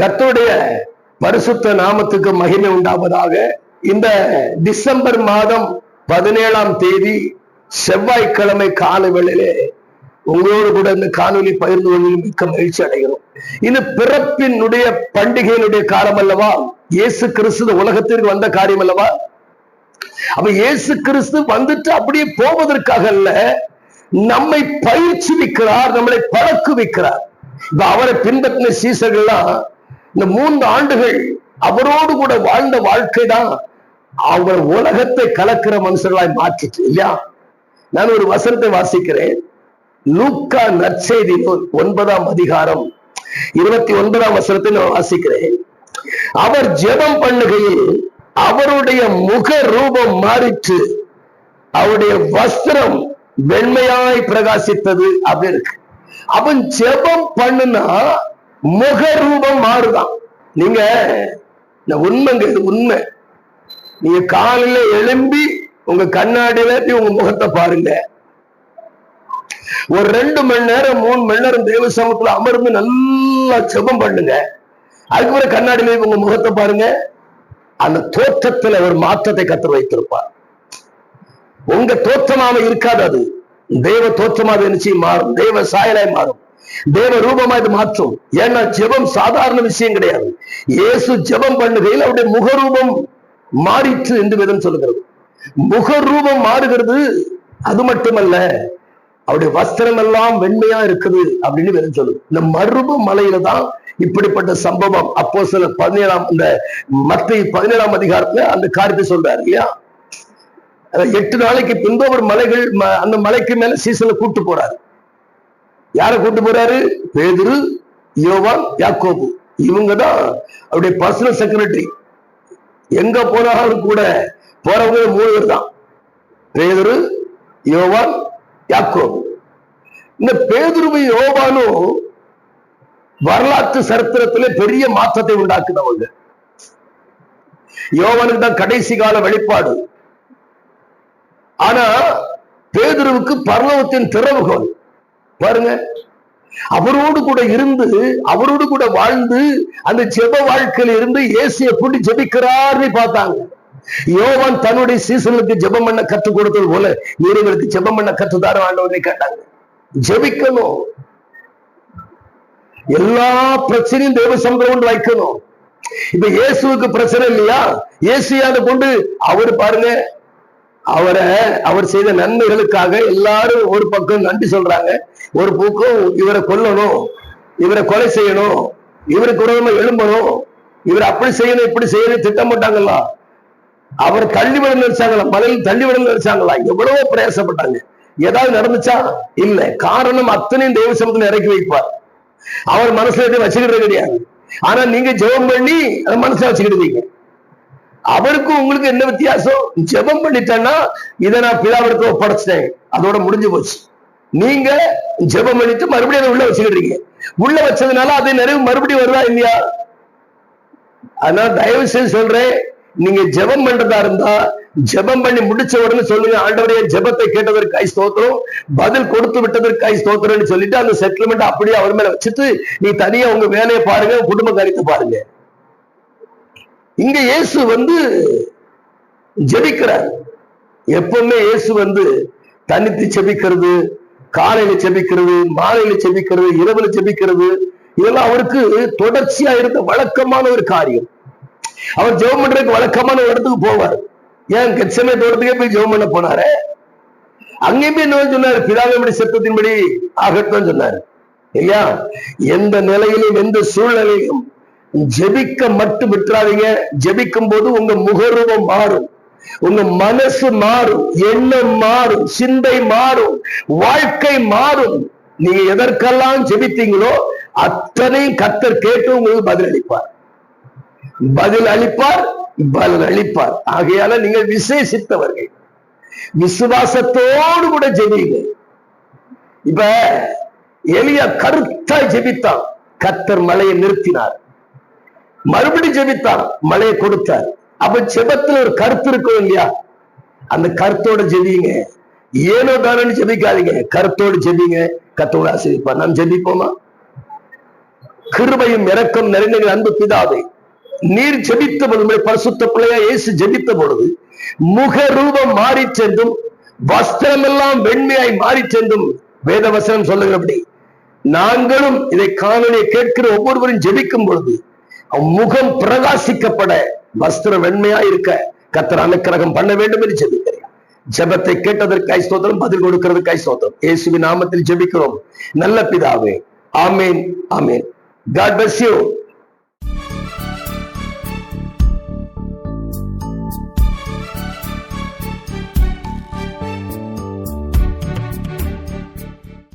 கத்துடைய பரிசுத்த நாமத்துக்கு மகிமை உண்டாவதாக. இந்த டிசம்பர் மாதம் பதினேழாம் தேதி செவ்வாய்க்கிழமை காலை வேளையிலே உங்களோடு கூட இந்த காணொலி பகிர்ந்து கொள்வதில் மிக்க மகிழ்ச்சி அடைகிறோம். இது பிறப்பினுடைய பண்டிகையினுடைய காலம் அல்லவா இயேசு கிறிஸ்து உலகத்திற்கு வந்த காரியம் அல்லவா அப்ப இயேசு கிறிஸ்து வந்துட்டு அப்படியே போவதற்காக அல்ல நம்மை பயிற்சிவிக்கிறார் நம்மளை பழக்குவிக்கிறார். இப்ப அவரை பின்பற்றின சீசர்கள்லாம் இந்த மூன்று ஆண்டுகள் அவரோடு கூட வாழ்ந்த வாழ்க்கை தான் அவர் உலகத்தை கலக்கிற மனுஷர்களாய் மாற்றிச்சு இல்லையா? நான் ஒரு வசனத்தை வாசிக்கிறேன். லூக்கா நற்செய்தி ஒன்பதாம் அதிகாரம் இருபத்தி ஒன்பதாம் வசனத்தை நான் வாசிக்கிறேன். அவர் ஜெபம் பண்ணுகையில் அவருடைய முக ரூபம் மாறிற்று. அவருடைய வஸ்திரம் வெண்மையாய் பிரகாசித்தது அப்படி இருக்கு. அவன் ஜெபம் பண்ணுனா முக ரூபம் மாறுதான். நீங்க இந்த உண்மைங்கிறது உண்மை. நீங்க காலையில எழும்பி உங்க கண்ணாடியில போய் உங்க முகத்தை பாருங்க. ஒரு ரெண்டு மணி நேரம் மூணு மணி நேரம் தேவ சமத்துல அமர்ந்து நல்லா செபம் பண்ணுங்க. அதுக்கப்புறம் கண்ணாடியில போய் உங்க முகத்தை பாருங்க. அந்த தோற்றத்துல ஒரு மாற்றத்தை கத்து வைத்திருப்பார். உங்க தோற்றமாக இருக்காது அது. தெய்வ தோற்றமாக நிச்சயம் மாறும். தேவ சாயலாய் மாறும். தேவ ரூபமா இது மாற்றும். ஏன்னா ஜெபம் சாதாரண விஷயம் கிடையாது. இயேசு ஜெபம் பண்ணுகையில் அவருடைய முகரூபம் மாறிற்று என்று வேதம் சொல்லுகிறது. முகரூபம் மாறுகிறது அது மட்டுமல்ல அவருடைய வஸ்திரம் எல்லாம் வெண்மையா இருக்குது அப்படின்னு வேதம் சொல்லுது. இந்த மருப மலையில தான் இப்படிப்பட்ட சம்பவம். அப்போ சில பதினேழாம் இந்த மத்திய பதினேழாம் அதிகாரத்துல அந்த காரியத்தை சொல்றாரு இல்லையா? எட்டு நாளைக்கு பின்பு அவர் மலைகள் அந்த மலைக்கு மேல சீசனை கூட்டு போறாரு. யாரை கூட்டு போறாரு? பேதுரு யோவான் யாக்கோபு. இவங்க தான் அவருடைய பர்சனல் செக்ரட்டரி எங்க போனாலும் கூட போறவங்க மூணு பேர் தான். பேதுரு யோவான் யாக்கோபு. இந்த பேதுருவும் யோவானும் வரலாற்று சரித்திரத்திலே பெரிய மாற்றத்தை உண்டாக்குனவங்க. யோவனுக்கு தான் கடைசி கால வெளிப்பாடு. ஆனா பேதுருவுக்கு பர்லவத்தின் திறவுகோல். பாருங்க. அவரோடு கூட இருந்து அவரோடு கூட வாழ்ந்து அந்த ஜெப வாழ்க்கையில இருந்து இயேசு எப்படி ஜெபிக்கிறார்னு பார்த்தாங்க. யோவான் தன்னுடைய சீசனுக்கு ஜெபம் பண்ண கற்றுக் கொடுத்தது போல நீர்களுக்கு ஜெபம் பண்ண கற்றுதார ஆண்டவரை கேட்டாங்க. ஜெபிக்கணும். எல்லா பிரச்சனையும் தேவ சமுதிரம் கொண்டு வைக்கணும். இப்ப இயேசுக்கு பிரச்சனை இல்லையா? இயேசுயாத கொண்டு? அவர் பாருங்க. அவரை அவர் செய்த நன்மைகளுக்காக எல்லாரும் ஒரு பக்கம் நன்றி சொல்றாங்க. ஒரு பூக்கும் இவரை கொல்லணும் இவரை கொலை செய்யணும் இவருக்கு விரோதமா எழும்பணும் இவர் அப்படி செய்யணும் இப்படி செய்யணும் திட்டம் போட்டாங்களா? அவர் தள்ளிவிட நினைச்சாங்களா? மலையில் தள்ளிவிட நினைச்சாங்களா? எவ்வளவோ பிரயாசப்பட்டாங்க. ஏதாவது நடந்துச்சா? இல்ல. காரணம் அத்தனையும் தெய்வ சமத்துல இறக்கி வைப்பார். அவர் மனசுல எதுவும் வச்சுக்கிறது கிடையாது ஆனா நீங்க ஜெபம் பண்ணி அதை மனசுல வச்சுக்கிடுவீங்க அவருக்கும் உங்களுக்கு என்ன வித்தியாசம்? ஜெபம் பண்ணிட்டேன்னா இதை நான் பிதாவிடத்துல ஒப்படைச்சிட்டேன். அதோட முடிஞ்சு போச்சு. நீங்க ஜெபம் பண்ணிட்டு மறுபடியும் அதை உள்ள வச்சுக்கிடுறீங்க. உள்ள வச்சதுனால அது நிறைவு மறுபடியும் வருதா இல்லையா? அதனால தயவு செய்து சொல்றேன் நீங்க ஜெபம் பண்றதா இருந்தா ஜெபம் பண்ணி முடிச்ச உடனே சொல்லுங்க ஆண்டவரே ஜெபத்தை கேட்டதற்காய் ஸ்தோத்திரம் பதில் கொடுத்து விட்டதற்காய் ஸ்தோத்திரம்னு சொல்லிட்டு அந்த செட்டில்மெண்ட் அப்படியே அவர் மேல வச்சுட்டு நீ தனியா உங்க வேலையை பாருங்க குடும்ப காரியத்தை பாருங்க. இங்க இயேசு வந்து ஜெபிக்கிறார். எப்பவுமே இயேசு வந்து தனித்து ஜெபிக்கிறது காலையில செபிக்கிறது மாலையில செபிக்கிறது இரவுல செபிக்கிறது இதெல்லாம் அவருக்கு தொடர்ச்சியா இருந்த வழக்கமான ஒரு காரியம். அவர் ஜெபம் பண்றதுக்கு வழக்கமான ஒரு இடத்துக்கு போவார். ஏன் கச்சமே தோட்டத்துக்கே போய் ஜெபம் பண்ண போனாரு? அங்கேயுமே என்ன சொன்னாரு பிதாவின்படி சத்தத்தின்படி ஆகட்டும் சொன்னாரு. இல்லையா எந்த நிலையிலும் எந்த சூழ்நிலையிலும் ஜெபிக்க மட்டும் விட்டுறாதீங்க. ஜெபிக்கும் போது உங்க முகரூபம் மாறும். உங்க மனசு மாறும் எண்ணம் மாறும் சிந்தை மாறும் வாழ்க்கை மாறும். நீங்க எதற்கெல்லாம் ஜெபித்தீங்களோ அத்தனை கத்தர் கேட்டு உங்களுக்கு பதில் அளிப்பார். பதில் அளிப்பார் பலன் அளிப்பார். ஆகையால நீங்கள் விசேஷித்தவர்கள். விசுவாசத்தோடு கூட ஜெபிங்க இப்ப எலியா கருத்தா ஜெபித்தான். கத்தர் மலையை நிறுத்தினார். மறுபடி ஜெபித்தான். மலையை கொடுத்தார். அப்ப செபத்துல ஒரு கருத்து இருக்கும் இல்லையா? அந்த கருத்தோட ஜெபிங்க. ஏனோ தானோன்னு ஜெபிக்காதீங்க. கருத்தோடு ஜெபிங்க. கத்தோட ஆசிரிப்பார் நாம் ஜெபிப்போமா? கிருபையும் இறக்கம் நிறைந்த அன்பு பிதாவே நீர் ஜெபித்த பொழுது பரிசுத்த பிள்ளையா இயேசு ஜெபித்த பொழுது முக ரூபம் மாறி சென்றும் வஸ்திரமெல்லாம் வெண்மையாய் மாறி சென்றும். வேதவசனம் சொல்லுகிறபடி நாங்களும் இதை காணொலியை கேட்கிற ஒவ்வொருவரும் ஜெபிக்கும் பொழுது முகம் பிரகாசிக்கப்பட வஸ்திரம் வெண்மையா இருக்க கத்தர் அனுக்கிரகம் பண்ண வேண்டும் என்று ஜெபிக்கிறேன் ஜெபத்தை கேட்டதற்காய் ஸ்தோத்திரம் பதில் கொடுக்கிறதுக்காய் ஸ்தோத்திரம். இயேசுவின் நாமத்தில் ஜெபிக்கிறோம். நல்ல பிதாவே amen amen. God bless you